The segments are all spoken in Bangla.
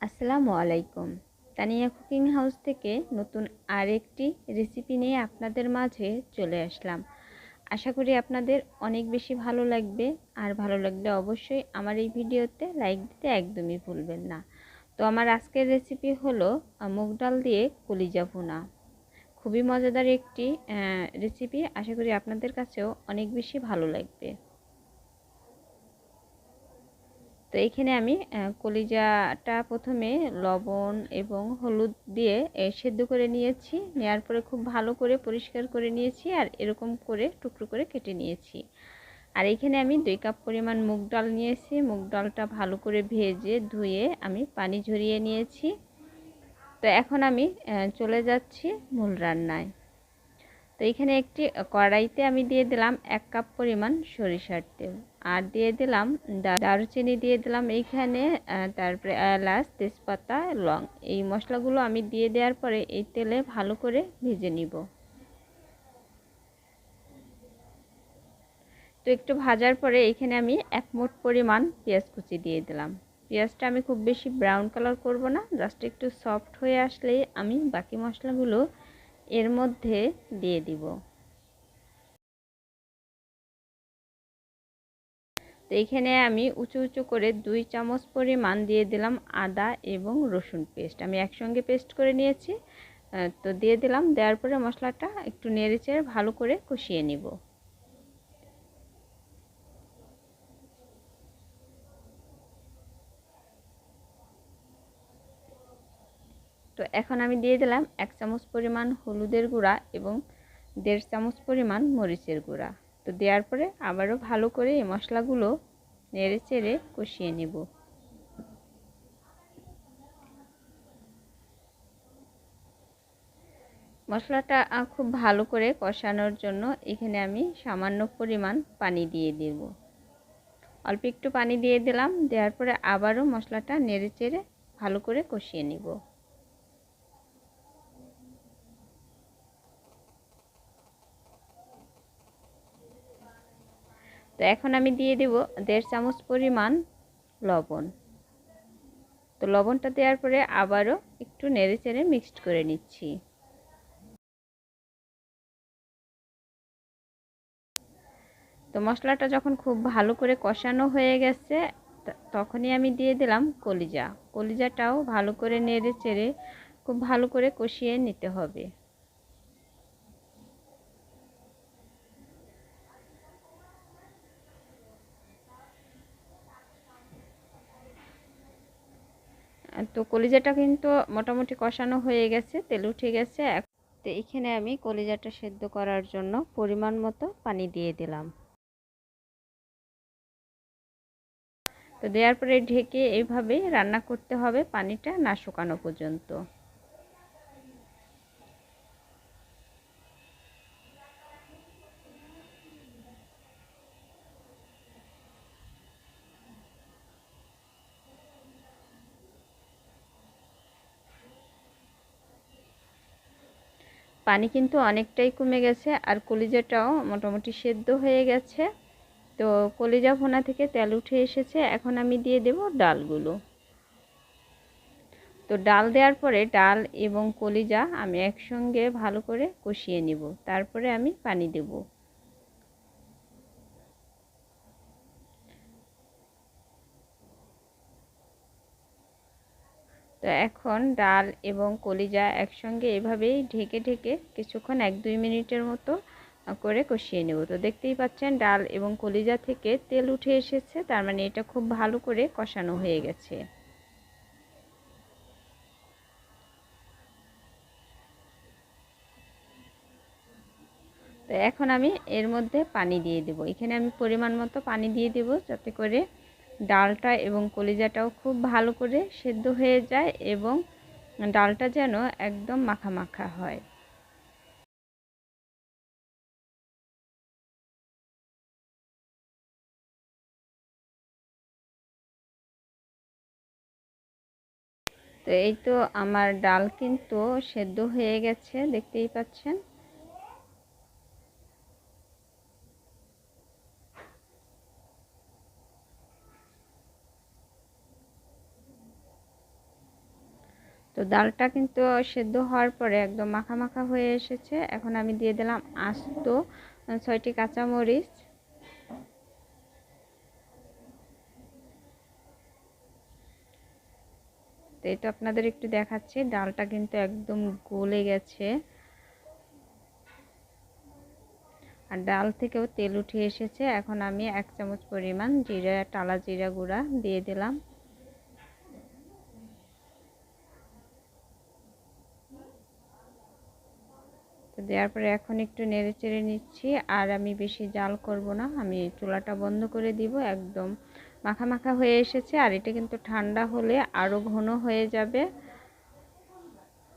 আসসালামু আলাইকুম। তানিয়া কুকিং হাউস থেকে নতুন আরেকটি রেসিপি নিয়ে আপনাদের মাঝে চলে আসলাম। আশা করি আপনাদের অনেক বেশি ভালো লাগবে, আর ভালো লাগলে অবশ্যই আমার এই ভিডিওতে লাইক দিতে একদমই ভুলবেন না। তো আমার আজকের রেসিপি হলো মুগ ডাল দিয়ে কলিজা ভুনা। খুবই মজাদার একটি রেসিপি। আশা করি আপনাদের কাছেও অনেক বেশি ভালো লাগবে। তো এখানে আমি কলিজাটা প্রথমে লবণ এবং হলুদ দিয়ে সেদ্ধ করে নিয়েছি। নেওয়ার পরে খুব ভালো করে পরিষ্কার করে নিয়েছি আর এরকম করে টুকরো করে কেটে নিয়েছি। আর এখানে আমি দুই কাপ পরিমাণ মুগ ডাল নিয়েছি। মুগ ডালটা ভালো করে ভেজে ধুয়ে আমি পানি ঝরিয়ে নিয়েছি। তো এখন আমি চলে যাচ্ছি মূল রান্নায়। তো এখানে একটি কড়াইতে আমি দিয়ে দিলাম এক কাপ পরিমাণ সরিষার তেল। আর দিয়ে দিলাম দারুচিনি দিয়ে দিলাম এইখানে তারপরে এলাচ, তেজপাতা, লং এই মশলাগুলো আমি দিয়ে দেওয়ার পরে এই তেলে ভালো করে ভেজে নিব। তো একটু ভাজার পরে এখানে আমি এক মোট পরিমাণ পেঁয়াজ কুচি দিয়ে দিলাম। পেঁয়াজটা আমি খুব বেশি ব্রাউন কালার করব না জাস্ট একটু সফট হয়ে আসলেই আমি বাকি মশলাগুলো এর মধ্যে দিয়ে দিব। তো এখানে আমি উঁচু উঁচু করে দুই চামচ পরিমাণ দিয়ে দিলাম আদা এবং রসুন পেস্ট। আমি একসঙ্গে পেস্ট করে নিয়েছি তো দিয়ে দিলাম। দেওয়ার পরে মশলাটা একটু নেড়েচেড়ে ভালো করে কষিয়ে নিব। তো এখন আমি দিয়ে দিলাম এক চামচ পরিমাণ হলুদের গুঁড়া এবং দেড় চামচ পরিমাণ মরিচের গুঁড়া। তো দেওয়ার পরে আবারও ভালো করে এই মশলাগুলো নেড়ে চেড়ে কষিয়ে নেব। মশলাটা খুব ভালো করে কষানোর জন্য এখানে আমি সামান্য পরিমাণ পানি দিয়ে দেব। অল্প একটু পানি দিয়ে দিলাম, দেওয়ার পরে আবারও মশলাটা নেড়ে চেড়ে ভালো করে কষিয়ে নেব। তো এখন আমি দিয়ে দেব দেড় চামচ পরিমাণ লবণ। তো লবণটা দেওয়ার পরে আবারও একটু নেড়ে চেড়ে মিক্সড করে নিচ্ছি। তো মশলাটা যখন খুব ভালো করে কষানো হয়ে গেছে তখনই আমি দিয়ে দিলাম কলিজা। কলিজাটাও ভালো করে নেড়ে চেড়ে খুব ভালো করে কষিয়ে নিতে হবে। তো কলিজাটা কিন্তু মোটামুটি কষানো হয়ে গেছে, তেল উঠে গেছে। তো এখানে আমি কলিজাটা সেদ্ধ করার জন্য পরিমাণ মতো পানি দিয়ে দিলাম। তো দেওয়ার পরে ঢেকে এইভাবেই রান্না করতে হবে, পানিটা না শুকানো পর্যন্ত। পানি কিন্তু অনেকটাই কমে গেছে আর কলিজাটাও মোটামুটি সেদ্ধ হয়ে গেছে। তো কলিজা ভোনা থেকে তেল উঠে এসেছে, এখন আমি দিয়ে দেব ডালগুলো। তো ডাল দেওয়ার পরে ডাল এবং কলিজা আমি একসঙ্গে ভালো করে কষিয়ে নিব, তারপরে আমি পানি দেবো। তো এখন ডাল এবং কলিজা একসঙ্গে এভাবেই ঢেকে ঢেকে কিছুক্ষণ এক, দুই মিনিটের মতো করে কষিয়ে নেব। তো দেখতেই পাচ্ছেন ডাল এবং কলিজা থেকে তেল উঠে এসেছে, তার মানে এটা খুব ভালো করে কষানো হয়ে গেছে। তো এখন আমি এর মধ্যে পানি দিয়ে দেব। এখানে আমি পরিমাণ মতো পানি দিয়ে দেব যাতে করে ডালটা এবং কলিজাটাও খুব ভালো করে সেদ্ধ হয়ে যায় এবং ডালটা যেন একদম মাখা মাখা হয়। তো এই তো আমার ডাল কিন্তু সেদ্ধ হয়ে গেছে, দেখতেই পাচ্ছেন। তো ডালটা কিন্তু সেদ্ধ হওয়ার পরে একদম মাখা মাখা হয়ে এসেছে। এখন আমি দিয়ে দিলাম আস্ত ছয়টি কাঁচামরিচ। তো এটা আপনাদের একটু দেখাচ্ছি, ডালটা কিন্তু একদম গলে গেছে। আর ডাল থেকেও তেল উঠে এসেছে। এখন আমি এক চামচ পরিমাণ জিরা, টালা জিরা গুঁড়া দিয়ে দিলাম। দেওয়ার পরে এখন একটু নেড়ে চেড়ে নিচ্ছি, আর আমি বেশি জাল করব না। আমি চুলাটা বন্ধ করে দিব, একদম মাখা মাখা হয়ে এসেছে, আর এটা কিন্তু ঠান্ডা হলে আরও ঘন হয়ে যাবে।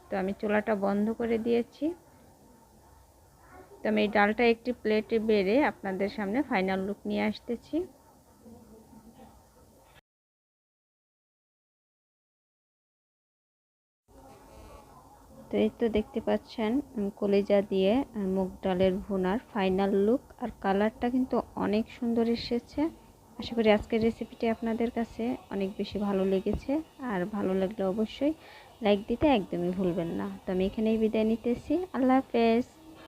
তো আমি চুলাটা বন্ধ করে দিয়েছি। তো আমি ডালটা একটি প্লেটে বেড়ে আপনাদের সামনে ফাইনাল লুক নিয়ে আসতেছি। তো এই তো দেখতে পাচ্ছেন কলেজা দিয়ে মুগ ডালের ভুনার ফাইনাল লুক আর কালারটা কিন্তু অনেক সুন্দর এসেছে। আশা করি আজকের রেসিপিটি আপনাদের কাছে অনেক বেশি ভালো লেগেছে আর ভালো লাগলে অবশ্যই লাইক দিতে একদমই ভুলবেন না। তো আমি এখানেই বিদায় নিতেছি। আল্লাহ হাফেজ।